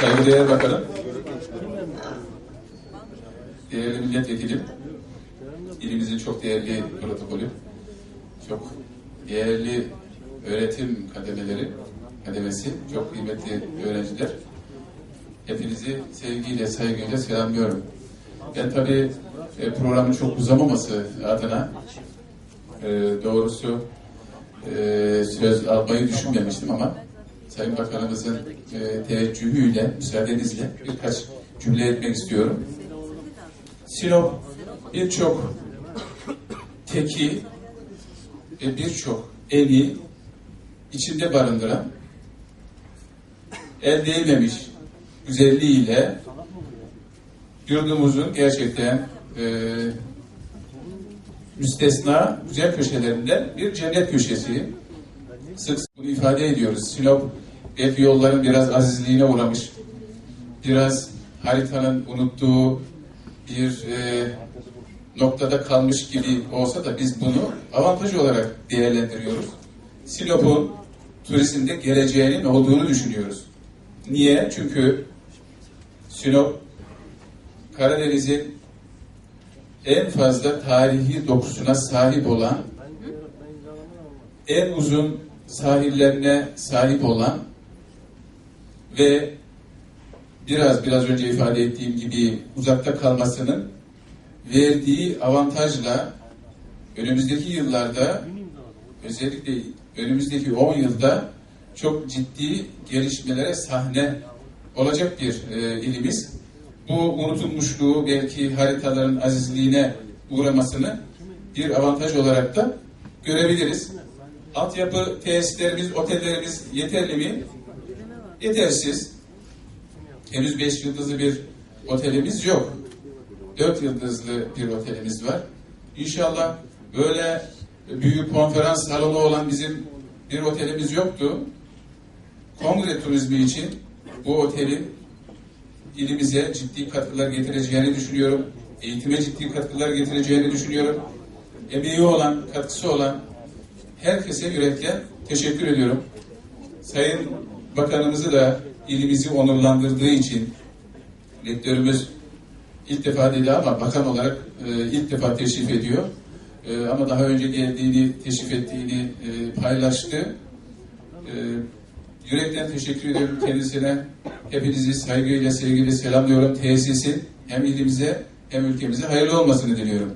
Saygıdeğer Bakanım, değerli milletvekilim, ilimizin çok değerli protokolü, çok değerli öğretim kademeleri, kademesi, çok kıymetli öğrenciler. Hepinizi sevgiyle, saygıyla selamlıyorum. Ben tabii e, programın çok uzamaması adına e, doğrusu e, söz almayı düşünmemiştim ama Sayın Bakanımızın e, teveccühüyle, müsaadenizle birkaç cümle etmek istiyorum. Sinop birçok teki ve birçok evi içinde barındıran el değmemiş güzelliğiyle yurdumuzun gerçekten e, müstesna güzel köşelerinden bir cennet köşesi. Sık sık bunu ifade ediyoruz. Sinop belki yolların biraz azizliğine uğramış, biraz haritanın unuttuğu bir e, noktada kalmış gibi olsa da biz bunu avantaj olarak değerlendiriyoruz. Sinop'un turizmde geleceğinin olduğunu düşünüyoruz. Niye? Çünkü Sinop Karadeniz'in en fazla tarihi dokusuna sahip olan, en uzun sahillerine sahip olan ve biraz biraz önce ifade ettiğim gibi uzakta kalmasının verdiği avantajla önümüzdeki yıllarda özellikle önümüzdeki 10 yılda çok ciddi gelişmelere sahne olacak bir e, ilimiz. Bu unutulmuşluğu belki haritaların azizliğine uğramasını bir avantaj olarak da görebiliriz. Altyapı tesislerimiz, otellerimiz yeterli mi? Yetersiz. Henüz beş yıldızlı bir otelimiz yok. Dört yıldızlı bir otelimiz var. İnşallah böyle büyük konferans salonu olan bizim bir otelimiz yoktu. Kongre turizmi için bu otelin ilimize ciddi katkılar getireceğini düşünüyorum. Eğitime ciddi katkılar getireceğini düşünüyorum. Emeği olan, katkısı olan herkese yürekle teşekkür ediyorum. Sayın Bakanımızı da ilimizi onurlandırdığı için rektörümüz ilk defa dedi ama bakan olarak e, ilk defa teşrif ediyor. E, ama daha önce geldiğini, teşrif ettiğini e, paylaştı. E, yürekten teşekkür ediyorum kendisine. Hepinizi saygıyla, sevgiyle selamlıyorum. Tesisin hem ilimize hem ülkemize hayırlı olmasını diliyorum.